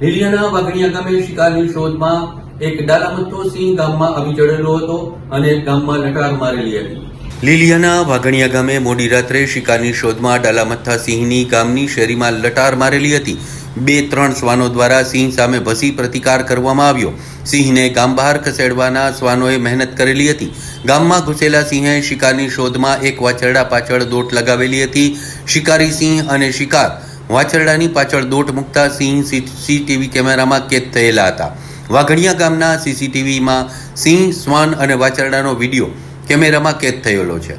લીલિયાના વાઘણીયા ગામે શિકારની શોધમાં એક ડાલામથ્થો સિંહ ગામમાં આવી ચડેલો હતો અને ગામમાં લટાર મારેલી હતી. લીલિયાના વાઘણીયા ગામે મોડી રાત્રે શિકારની શોધમાં ડાલામથ્થા સિંહની ગામની શેરીમાં લટાર મારેલી હતી. બે ત્રણ શ્વાનો દ્વારા સિંહ સામે ભસી પ્રતિકાર કરવામાં આવ્યો. સિંહને ગામ બહાર ખસેડવાના શ્વાનોએ મહેનત કરેલી હતી. ગામમાં ઘૂસેલા સિંહે શિકારની શોધમાં એક વાછરડા પાછળ દોટ લગાવેલી હતી. શિકારી સિંહ અને શિકાર વાછરડાની પાછળ દોટ મૂકતા સિંહ સીસીટીવી કેમેરામાં કેદ થયેલા હતા. વાઘણિયા ગામના સીસીટીવીમાં સિંહ, શ્વાન અને વાછરડાનો વીડિયો કેમેરામાં કેદ થયેલો છે.